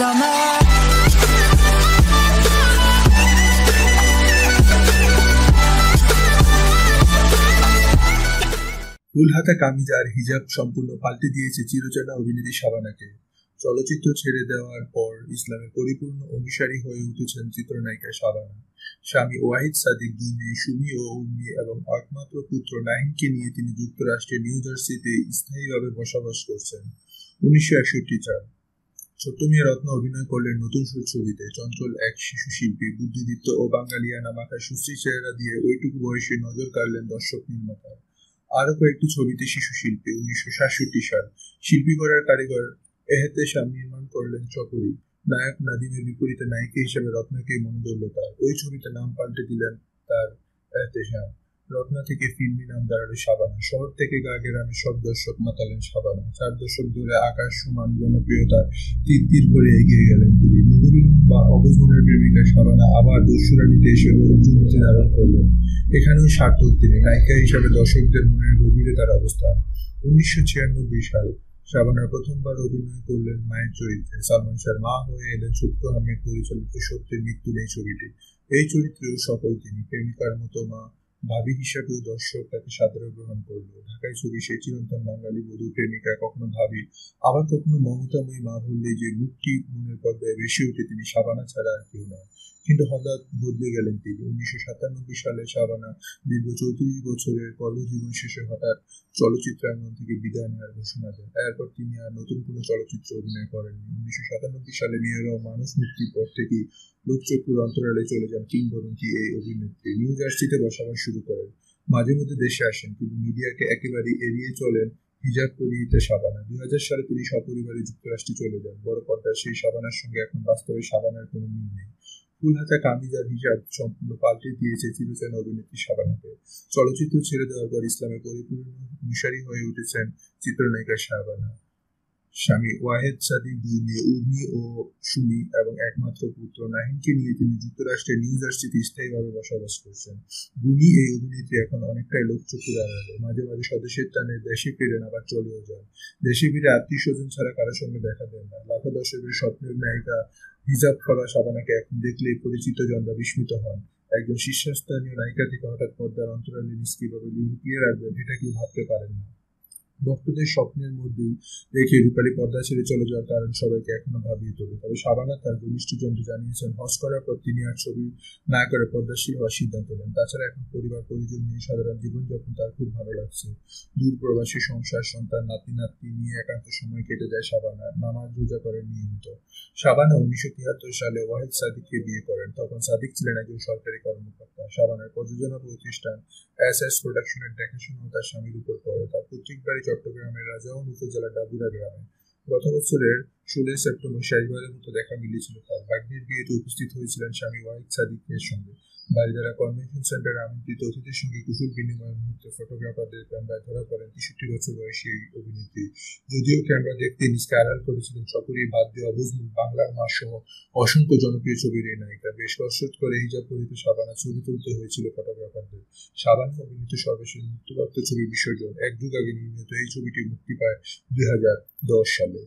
summer. ফুলহাতা কামিজ আর হিজাব সম্পূর্ণ পাল্টে দিয়েছে চিরচেনা অভিনেত্রী শাবানাকে। চলচ্চিত্র ছেড়ে দেওয়ার পর ইসলামের পরিপূর্ণ অনুসারী হয়ে উঠেছেন চিত্রনায়িকা শাবানা। স্বামী ওয়াহিদ সাদিক, দুই সুমি ও উর্মি এবং একমাত্র পুত্র নাহিনকে নিয়ে তিনি যুক্তরাষ্ট্রের নিউ জার্সিতে স্থায়ীভাবে বসবাস করছেন। উনিশশো একষট্টি চার। ছোট্ট মেয়ে রত্ন অভিনয় করলেন নতুন সুর ছবিতে। চঞ্চল এক শিশু শিল্পী, বুদ্ধিদীপ্ত ও বাঙালিয়ানা মাথায় সুশ্রী চেহারা দিয়ে ওইটুকু বয়সে নজর কাড়লেন দর্শক নির্মাতা। আরও কয়েকটি ছবিতে শিশু শিল্পী, উনিশশো সাতষট্টি সাল শিল্পী করার কারিগর এহেতেশাম নির্মাণ করলেন চকরি। নায়ক নাদিমের বিপরীতে নায়িকা হিসেবে রত্নাকে মনে ধরল তার ওই ছবিতে নাম পাল্টে দিলেন তার এহেতেশাম রত্না থেকে ফিল্মি নাম দাঁড়াল সাবানা শহর থেকে গা গ্রামে সব দর্শক মাতালেন সাবানা চার দশক ধরে আকাশ সমান জনপ্রিয়তার তীর তীর করে এগিয়ে গেলেন তিনি। মধুমিলন বা অবজমনের প্রেমিকা সাবানা আবার দস্যুরানিতে এসে অর্জুনতি ধারণ করলেন। এখানেও সার্থক তিনি। নায়িকা হিসাবে দর্শকদের মনের গভীরে তার অবস্থান। উনিশশো ছিয়ানব্বই সাল শাবানা প্রথমবার অভিনয় করলেন মায়ের চরিত্রে। সালমান শাহর মা হয়ে এলেন সত্য আহমেদ পরিচালিত সত্যের মৃত্যু নেই ছবিটি। এই চরিত্রেও সফল তিনি। প্রেমিকার মতো মা ভাবি হিসাবেও দর্শক তাকে সাদরে গ্রহণ করল। ঢাকায় ছবি সেই চিরন্তন বাঙালি বধু প্রেমিকা কখনো ভাবি, আবার কখনো মমতাময়ী মা বললে যে মুক্তি মনের পর্দায় বেশি ওঠে তিনি সাবানা ছাড়া আর কেউ নয়। কিন্তু হঠাৎ বদলে গেলেন তিনি। উনিশশো সাতানব্বই সালে শাবানা দীর্ঘ চৌত্রিশ বছরের কর্মজীবন শেষে হঠাৎ চলচ্চিত্রাঙ্গন থেকে বিদায় নেওয়ার ঘোষণা দেন। এরপর তিনি আর নতুন কোনো চলচ্চিত্রে অভিনয় করেননি। উনিশশো সাতানব্বই সালে মেয়েরাও মানুষ মুক্তির পর থেকেই লোকচক্ষুর অন্তরালে চলে যান কিংবদন্তি এই অভিনেত্রী। নিউ জার্সিতে বসবাস শুরু করেন। মাঝে মধ্যে দেশে আসেন, কিন্তু মিডিয়াকে একেবারেই এড়িয়ে চলেন হিজাব পরিহিত সাবানা দুই হাজার সালে তিনি সপরিবারে যুক্তরাষ্ট্রে চলে যান। বড় পর্দার সেই সাবানার সঙ্গে এখন বাস্তবে সাবানার কোনো মিল নেই। ফুলহাতা কামিজ আর হিজাব সম্পূর্ণ পাল্টে দিয়েছে অভিনেত্রী চলচ্চিত্র ছেড়ে দেওয়ার পর পরিপূর্ণ অনুসারী হয়ে উঠেছেন চিত্রনায়িকা শাবানা। স্বামী ওয়াহেদ সাদিক, দুই মেয়ে উর্মি ও সুমি এবং একমাত্র পুত্র নাহিনকে নিয়ে তিনি যুক্তরাষ্ট্রের নিউ জার্সিতে স্থায়ীভাবে বসবাস করছেন। গুনি এই অভিনেত্রী এখন অনেকটাই লোকচক্ষু দাঁড়াল মাঝে মাঝে স্বদেশের টানে দেশে ফিরেন আবার চলেও যান। দেশে ফিরে আত্মীয় স্বজন ছাড়া কারোর সঙ্গে দেখা দেন না। লাখো দর্শকের স্বপ্নের নায়িকা হিজাব করা শাবানাকে এখন দেখলেই পরিচিত জনরা বিস্মিত হন। একজন শীর্ষস্থানীয় নায়িকা থেকে হঠাৎ পর্দার অন্তরালে নিজ কীভাবে লুকিয়ে রাখবেন, এটা কেউ ভাবতে পারেন না। ভক্তদের স্বপ্নের মধ্যেই রেখে রূপালী পর্দা ছেড়ে চলে যাওয়ার কারণ সবাইকে এখনও ভাবিয়ে তোলে। তবে শাবানা তার ঘনিষ্ঠজন জানিয়েছেন হজ করার পর তিনি আর ছবি না করে পর্দাশীল হওয়ার সিদ্ধান্ত নেন। তাছাড়া এখন পরিবার, পরিজন নিয়ে সাধারণ জীবনযাপন তার খুব ভালো লাগছে। দূর প্রবাসী সংসার, সন্তান, নাতি নাতি নিয়ে একান্ত সময় কেটে যায় শাবানা নামাজ রোজা করেন নিয়মিত। শাবানা উনিশশো তিয়াত্তর সালে ওয়াহিদ সাদিককে বিয়ে করেন। তখন সাদিক ছিলেন একজন সরকারি কর্মকর্তা। শাবানার প্রযোজনা প্রতিষ্ঠান এস এস প্রোডাকশনের দেখাশোনাও তার স্বামীর উপর পড়ে। তার পৈতৃক বাড়ি চট্টগ্রামের রাজাউন উপজেলার ডাবুরা গ্রামে। গত বছরের ষোলোই সেপ্টেম্বর শেষবারের মতো দেখা মিলেছিল। তার ভাগ্নের বিয়েতে উপস্থিত হয়েছিলেন স্বামী ওয়াহিদ সাদিকের সঙ্গে। বারিদারা কনভেনশন সেন্টারে আমন্ত্রিত অতিথির সঙ্গে কুশল বিনিময়ের মুহূর্তে ফটোগ্রাফারদের ক্যামেরায় ধরা পড়েন তেষট্টি বছর বয়সী এই অভিনেত্রী। যদিও ক্যামেরা দেখতে নিজকে আড়াল করেছিলেন, সকলেই বাদ দেওয়া বুঝমুন বাংলার মা সহ অসংখ্য জনপ্রিয় ছবির এই নায়িকা। বেশ কষ্ট করে হিজাব পরিহিত সাবানা ছবি তুলতে হয়েছিল ফটোগ্রাফারদের সাবানা অভিনীত সর্বশেষ মুক্তিপ্রাপ্ত ছবি বিসর্জন, এক যুগ আগে নির্মিত এই ছবিটি মুক্তি পায় দুই হাজার দশ সালে।